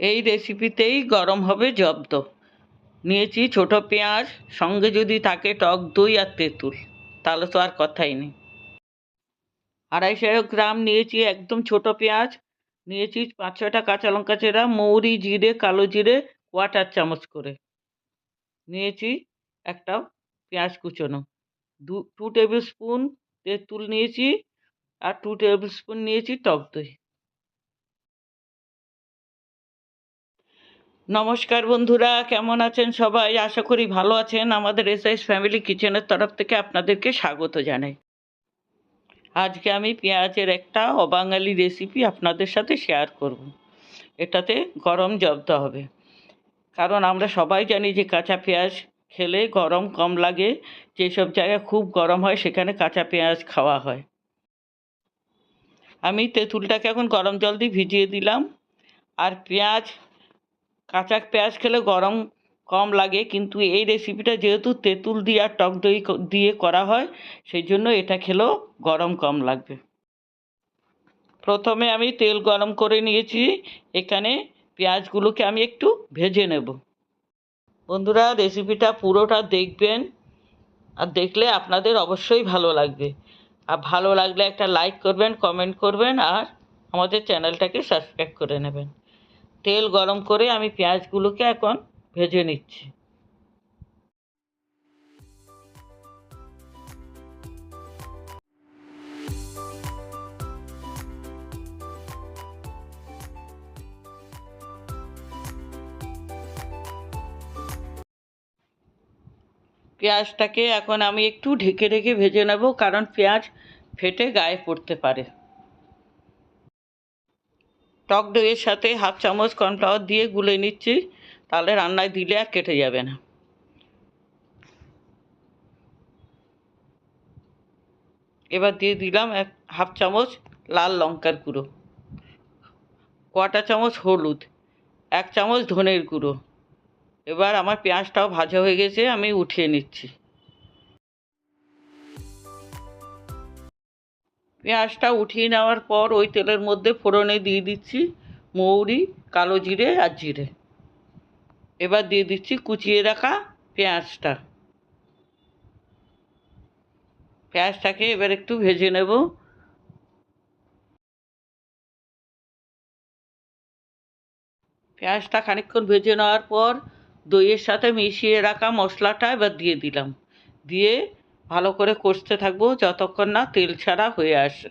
এই রেসিপিতেই গরম হবে জব্দ। নিয়েছি ছোট পেঁয়াজ, সঙ্গে যদি থাকে টক দই আর তেঁতুল। তাহলে তো আর কথাই নেই। আড়াইশো গ্রাম নিয়েছি একদম ছোট পেঁয়াজ। নিয়েছি পাঁচ ছটা কাঁচা লঙ্কা চেরা, মৌরি, জিরে, কালো জিরে কোয়াটার চামচ করে। নিয়েছি একটা পেঁয়াজ কুচোনো। দু টু টেবিল স্পুন তেঁতুল নিয়েছি আর টু টেবিল স্পুন নিয়েছি টক দই। নমস্কার বন্ধুরা, কেমন আছেন সবাই? আশা করি ভালো আছেন। আমাদের এসআইস ফ্যামিলি কিচেনের তরফ থেকে আপনাদেরকে স্বাগত জানাই। আজকে আমি পেঁয়াজের একটা অবাঙালি রেসিপি আপনাদের সাথে শেয়ার করব। এটাতে গরম জব্দ হবে। কারণ আমরা সবাই জানি যে কাঁচা পেঁয়াজ খেলে গরম কম লাগে। যেসব জায়গায় খুব গরম হয়, সেখানে কাঁচা পেঁয়াজ খাওয়া হয়। আমি তেঁতুলটাকে এখন গরম জল দিয়ে ভিজিয়ে দিলাম। আর পেঁয়াজ কাঁচা পেঁয়াজ খেলে গরম কম লাগে, কিন্তু এই রেসিপিটা যেহেতু তেঁতুল দিয়ে আর টক দই দিয়ে করা হয় সেই জন্য এটা খেলেও গরম কম লাগবে। প্রথমে আমি তেল গরম করে নিয়েছি, এখানে পেঁয়াজগুলোকে আমি একটু ভেজে নেব। বন্ধুরা রেসিপিটা পুরোটা দেখবেন, আর দেখলে আপনাদের অবশ্যই ভালো লাগবে। আর ভালো লাগলে একটা লাইক করবেন কমেন্ট করবেন, আর আমাদের চ্যানেলটাকে সাবস্ক্রাইব করে নেবেন। তেল গরম করে আমি পেঁয়াজগুলোকে এখন ভেজে নিচ্ছি। পেঁয়াজটাকে এখন আমি একটু ঢেকে ঢেকে ভেজে নেব, কারণ পেঁয়াজ ফেটে গায়ে পড়তে পারে। টক দইয়ের সাথে হাফ চামচ কর্নফ্লাওয়ার দিয়ে গুলে নিচ্ছি, তাহলে রান্নায় দিলে আর কেটে যাবে না। এবার দিয়ে দিলাম এক হাফ চামচ লাল লঙ্কার গুঁড়ো কটা চামচ হলুদ, এক চামচ ধনের গুঁড়ো। এবার আমার পেঁয়াজটাও ভাজা হয়ে গেছে, আমি উঠিয়ে নিচ্ছি। পেঁয়াজটা উঠিয়ে নেওয়ার পর ওই তেলের মধ্যে ফোড়নে দিয়ে দিচ্ছি মৌরি, কালো জিরে আর জিরে। এবার দিয়ে দিচ্ছি কুচিয়ে রাখা পেঁয়াজটা। পেঁয়াজটাকে এবার একটু ভেজে নেব। পেঁয়াজটা খানিকক্ষণ ভেজে নেওয়ার পর দইয়ের সাথে মিশিয়ে রাখা মশলাটা এবার দিয়ে দিলাম। দিয়ে ভালো করে কষতে থাকব যতক্ষণ না তেল ছাড়া হয়ে আসে।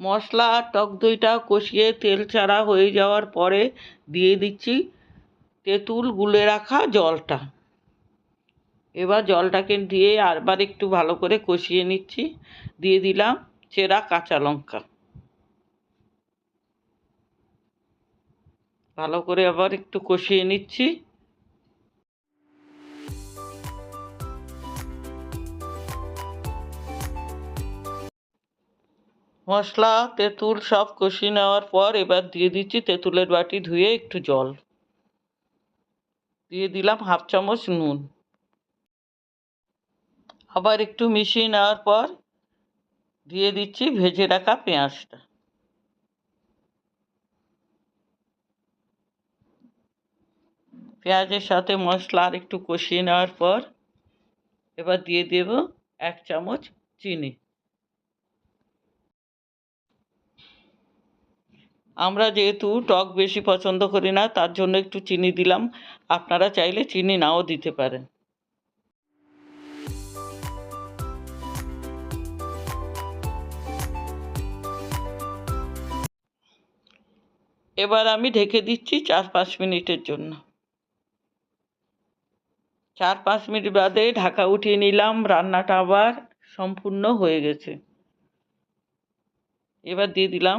মশলা টক দইটা কষিয়ে তেল ছাড়া হয়ে যাওয়ার পরে দিয়ে দিচ্ছি তেঁতুল গুলে রাখা জলটা। এবার জলটাকে দিয়ে আরবার একটু ভালো করে কষিয়ে নিচ্ছি। দিয়ে দিলাম চেরা কাঁচা লঙ্কা। ভালো করে আবার একটু কষিয়ে নিচ্ছি। মশলা, তেঁতুল সব কষিয়ে নেওয়ার পর এবার দিয়ে দিচ্ছি তেঁতুলের বাটি ধুয়ে একটু জল। দিয়ে দিলাম হাফ চামচ নুন। আবার একটু মিশিয়ে নেওয়ার পর দিয়ে দিচ্ছি ভেজে রাখা পেঁয়াজটা। পেঁয়াজের সাথে মশলা আর একটু কষিয়ে নেওয়ার পর এবার দিয়ে দেব এক চামচ চিনি। আমরা যেহেতু টক বেশি পছন্দ করি না, তার জন্য একটু চিনি দিলাম। আপনারা চাইলে চিনি নাও দিতে পারেন। এবার আমি ঢেকে দিচ্ছি চার পাঁচ মিনিটের জন্য। চার পাঁচ মিনিট বাদে ঢাকা উঠিয়ে নিলাম, রান্নাটা আবার সম্পূর্ণ হয়ে গেছে। এবার দিয়ে দিলাম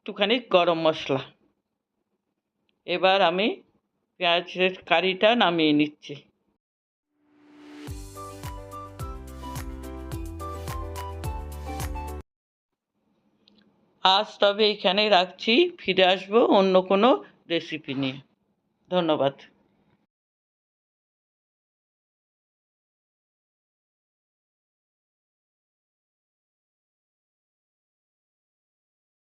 একটুখানি গরম মশলা। এবার আমি পেঁয়াজের কারিটা নামিয়ে নিচ্ছি। আজ তবে এখানেই রাখছি, ফিরে আসব অন্য কোনো রেসিপি নিয়ে। ধন্যবাদ।